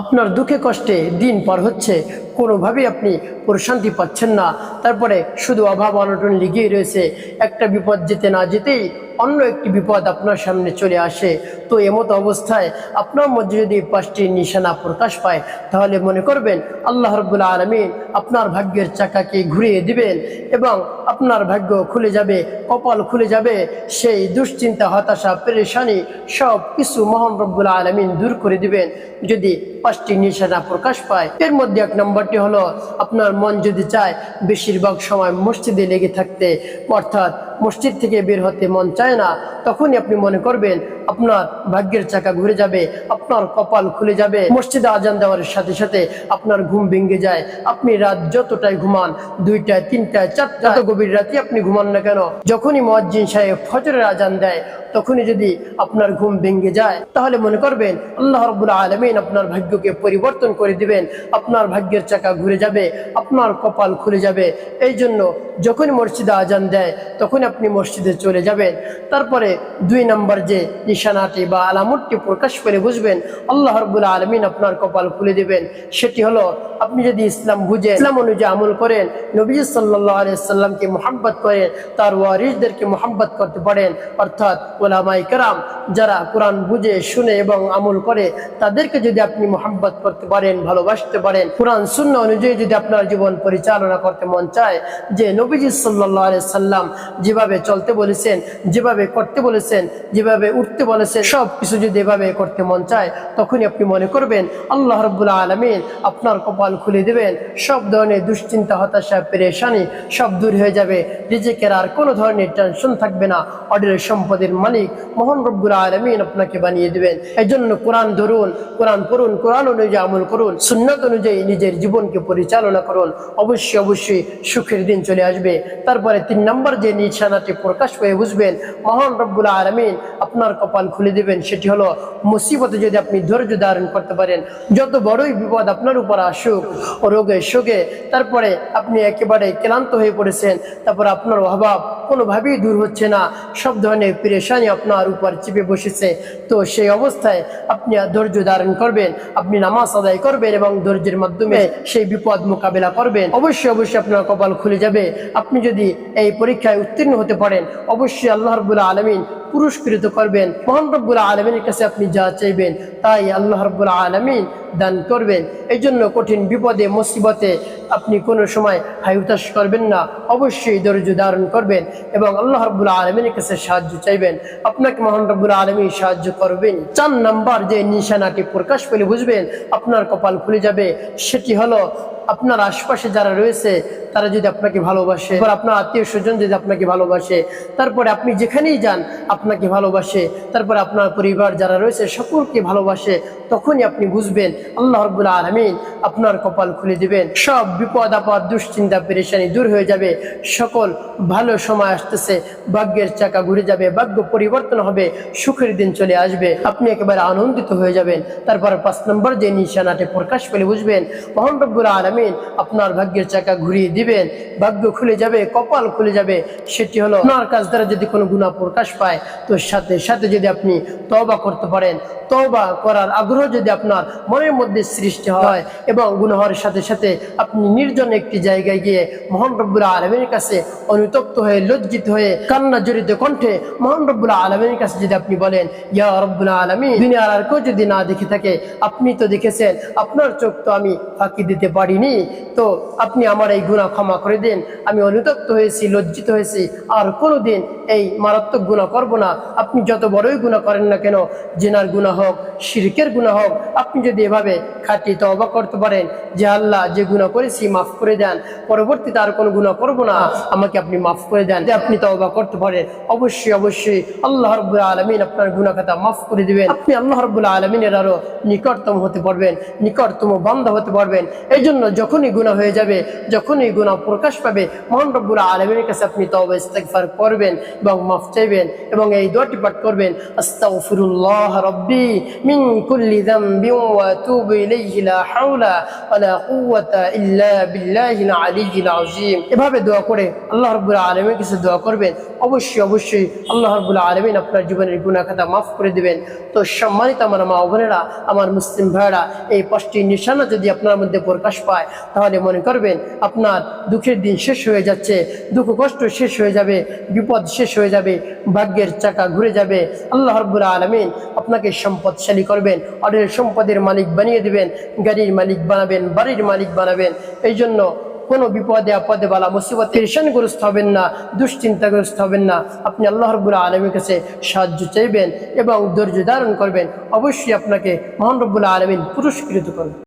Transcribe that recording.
আপনার দুঃখে কষ্টে দিন পার হচ্ছে, কোনোভাবেই আপনি প্রশান্তি পাচ্ছেন না। তারপরে শুধু অভাব অনটন লেগেই রয়েছে। একটা বিপদ যেতে না যেতেই অন্য একটি বিপদ আপনার সামনে চলে আসে, তো এমত অবস্থায় আপনার মধ্যে যদি পাঁচটি নিশানা প্রকাশ পায়, তাহলে মনে করবেন আল্লাহ রব্বুল আলমিন আপনার ভাগ্যের চাকাকে ঘুরিয়ে দিবেন এবং আপনার ভাগ্য খুলে যাবে, কপাল খুলে যাবে, সেই দুশ্চিন্তা, হতাশা, পেরেশানি সব কিছু মহান রব্বুল আলমিন দূর করে দিবেন। যদি পাঁচটি নিশানা প্রকাশ পায়, এর মধ্যে এক নম্বরটি হলো, আপনার মন যদি চায় বেশিরভাগ সময় মসজিদে লেগে থাকতে, অর্থাৎ মসজিদ থেকে বের হতে মন চায় না তখনই আপনি মনে করবেন আপনার ভাগ্যের চাকা ঘুরে যাবে, আপনার কপাল খুলে যাবে। মসজিদে আজান দেওয়ার সাথে সাথে আপনার ঘুম ভেঙে যায়। আপনি রাত যতটাই ঘুমান, দুইটায়, তিনটায় চারটা গভীর রাতে আপনি ঘুমান না কেন, যখনই মজ্জিন সাহেব ফজরের আজান দেয়, তখনই যদি আপনার ঘুম ভেঙে যায়, তাহলে মনে করবেন আল্লাহ রবুল্লা আলমিন আপনার ভাগ্যকে পরিবর্তন করে দিবেন। আপনার ভাগ্যের চাকা ঘুরে যাবে, আপনার কপাল খুলে যাবে। এই জন্য যখনই মসজিদে আজান দেয় তখন আপনি মসজিদে চলে যাবেন। তারপরে দুই নম্বর যে নিশানাটি বা আলামতটি প্রকাশ করে বুঝবেন আল্লাহ রবুল্লা আলমিন আপনার কপাল খুলে দিবেন। সেটি হলো, আপনি যদি ইসলাম বুঝে ইসলাম অনুযায়ী আমল করেন, নবী সাল্লাহ আলিয়াল্লামকে মোহাব্বত করেন, তার ওয়ারিসদেরকে মোহাব্বত করতে পারেন। অর্থাৎ ওলামাই কারাম যারা কোরআন বুঝে, শুনে এবং আমল করে, তাদেরকে যদি আপনি মোহাব্বত করতে পারেন, ভালোবাসতে পারেন, কোরআন শূন্য অনুযায়ী যদি আপনার জীবন পরিচালনা করতে মন চায়, যে নবীজি সাল্লাহ সাল্লাম যেভাবে চলতে বলেছেন, যেভাবে করতে বলেছেন, যেভাবে উঠতে বলেছেন সব কিছু যদি এভাবে করতে মন চায়, তখনই আপনি মনে করবেন, আল্লাহ রব্বুল্লা আলমিন আপনার কপাল খুলে দেবেন। সব ধরনের দুশ্চিন্তা, হতাশা, পেরেশানি সব দূর হয়ে যাবে। নিজেকের আর কোনো ধরনের টেনশন থাকবে না। অডের সম্পদের মালিক মোহন রব্বুল আলমিন আপনাকে বানিয়ে দেবেন। এই জন্য কোরআন ধরুন, কোরআন পড়ুন, কোরআন অনুযায়ী আমল করুন, সুন্নত অনুযায়ী নিজের জীবনকে পরিচালনা করুন। অবশ্যই অবশ্যই সুখের দিন চলে আসবে। তারপরে তিন নম্বর যে নিশানাটি প্রকাশ হয়ে বুঝবেন, মহান রব্বুল আলমিন আপনার কপাল খুলে দেবেন, সেটি হলো মুসিবতে যদি আপনি ধৈর্য ধারণ করতে পারেন, যত বড়ই বিপদ আপনার উপর আসুক, রোগে শোকে, তারপরে আপনি একেবারে ক্লান্ত হয়ে পড়েছেন, তারপর আপনার অভাব কোনোভাবেই দূর হচ্ছে না, সব ধরনের পেরেশানি আপনার উপর চেপে বসেছে। তো সেই অবস্থায় আপনি ধৈর্য ধারণ করবেন, আপনি নামাজ আদায় করবেন এবং ধৈর্যের মাধ্যমে সেই বিপদ মোকাবেলা করবেন। অবশ্যই অবশ্যই আপনার কপাল খুলে যাবে। আপনি যদি এই পরীক্ষায় উত্তীর্ণ হতে পারেন, অবশ্যই আল্লাহ রবুল্লা আলমিন পুরস্কৃত করবেন। মহান রব্বুল আলমিনের কাছে আপনি যা চাইবেন তাই আল্লাহ রব্বুল আলমিন দান করবেন। এই জন্য কঠিন বিপদে, মুসিবতে আপনি কোনো সময় হাইতাস করবেন না। অবশ্যই ধৈর্য ধারণ করবেন এবং আল্লাহ রব্বুল্লা আলমিনের কাছে সাহায্য চাইবেন। আপনাকে মহান রব্বুল্লা আলমী সাহায্য করবেন। চার নাম্বার যে নিশানাটি প্রকাশ পেলে বুঝবেন, আপনার কপাল খুলে যাবে। সেটি হলো আপনার আশপাশে যারা রয়েছে, তারা যদি আপনাকে ভালোবাসে এবার আপনার আত্মীয় স্বজন যদি আপনাকে ভালোবাসে, তারপরে আপনি যেখানেই যান, আপনাকে ভালোবাসে। তারপরে আপনার পরিবার যারা রয়েছে, সকলকে ভালোবাসে, তখনই আপনি বুঝবেন আল্লাহ রব্বুল্লা আলমিন আপনার কপাল খুলে দিবেন। সব বিপদ, আপদ, দুশ্চিন্তা, পেরেশানি দূর হয়ে যাবে। সকল ভালো সময় আসতেছে, ভাগ্যের চাকা ঘুরে যাবে, ভাগ্য পরিবর্তন হবে, সুখের দিন চলে আসবে। আপনি একেবারে আনন্দিত হয়ে যাবেন। তারপর পাঁচ নম্বর যে নিশানাটি প্রকাশ পেলে বুঝবেন, মোহান রব্বুল্লা আলমিন আপনার ভাগ্যের চাকা ঘুরিয়ে দিবেন। ভাগ্য খুলে যাবে, কপাল খুলে যাবে। সেটি হলো আপনার কাছ দ্বারা যদি কোনো গুণা প্রকাশ পায়, তো সাথে সাথে যদি আপনি তবা করতে পারেন। তবা করার আগ্রহ যদি আপনার মনের মধ্যে সৃষ্টি হয় এবং গুনাহর সাথে সাথে আপনি নির্জন একটি জায়গায় গিয়ে মোহন রব্বুল আলমের কাছে অনুতপ্ত হয়ে, লজ্জিত হয়ে, কান্না জড়িত কণ্ঠে মোহন রব্বুল আলমের কাছে যদি আপনি বলেন, ইয়া রব্বুল আলমী দুনিয়ার আর কেউ যদি না দেখে থাকে, আপনি তো দেখেছেন, আপনার চোখ তো আমি ফাঁকি দিতে পারিনি, তো আপনি আমার এই গুণা ক্ষমা করে দিন, আমি অনুতপ্ত হয়েছি, লজ্জিত হয়েছি, আর কোনোদিন এই মারাত্মক গুণা করব না। আপনি যত বড়ই গুণা করেন না কেন, জেনার গুণা হোক, শিরকের গুণা হোক, আপনি যদি এভাবে খাটি তবা করতে পারেন। যে আল্লাহ যে গুণা করেছি মাফ করে দেন। পরবর্তীতে আর কোনো গুণা করব না। আমাকে আপনি মাফ করে দেন। যে আপনি তবা করতে পারেন, অবশ্যই অবশ্যই আল্লাহ রব্বুল আলমিন আপনার গুণা খাতা মাফ করে দিবেন। আপনি আল্লাহ রব্বুল আলমিনের আরও নিকটতম হতে পারবেন, নিকটতম বান্ধা হতে পারবেন। এই জন্য যখনই গুণা হয়ে যাবে, যখনই গুণা প্রকাশ পাবে, মহান রব্বুল আলমিনের কাছে আপনি তবা ইস্তেগফার করবেন এবং মাফ চাইবেন এবং এই দোয়াটি পাঠ করবেন, আস্তাগফিরুল্লাহ রব্বি মিন কুল্লি যামবিন ওয়া ইলাইহি লা হাওলা ওয়া লা কুওয়াতা ইল্লা বিল্লাহিল আলিয়্যিল আযীম এভাবে দোয়া করে আল্লাহ রাব্বুল আলামিনের কাছে দোয়া করবেন। অবশ্যই অবশ্যই আল্লাহ রাব্বুল আলামিন আপনার জীবনের গুনাহ খাতা মাফ করে দিবেন। তো সম্মানিত আমার মা বোনেরা, আমার মুসলিম ভাইরা এই পাঁচটি নিশানা যদি আপনার মধ্যে প্রকাশ পায়, তাহলে মনে করবেন আপনার দুঃখের দিন শেষ হয়ে যাচ্ছে, দুঃখ কষ্ট শেষ হয়ে যাবে, বিপদ শেষ হয়ে যাবে, ভাগ্যের চাকা ঘুরে যাবে। আল্লাহ রব্বুল আলমিন আপনাকে সম্পদশালী করবেন, অঢেল সম্পদের মালিক বানিয়ে দেবেন, গাড়ির মালিক বানাবেন, বাড়ির মালিক বানাবেন এই জন্য কোনো বিপদে আপদে বালা মুসিবত টেনশনগ্রস্ত হবেন না, দুশ্চিন্তাগ্রস্ত হবেন না। আপনি আল্লাহ রব্বুল আলমীর কাছে সাহায্য চাইবেন এবং ধৈর্য ধারণ করবেন। অবশ্যই আপনাকে মহান রব্বুল আলমিন পুরস্কৃত করবেন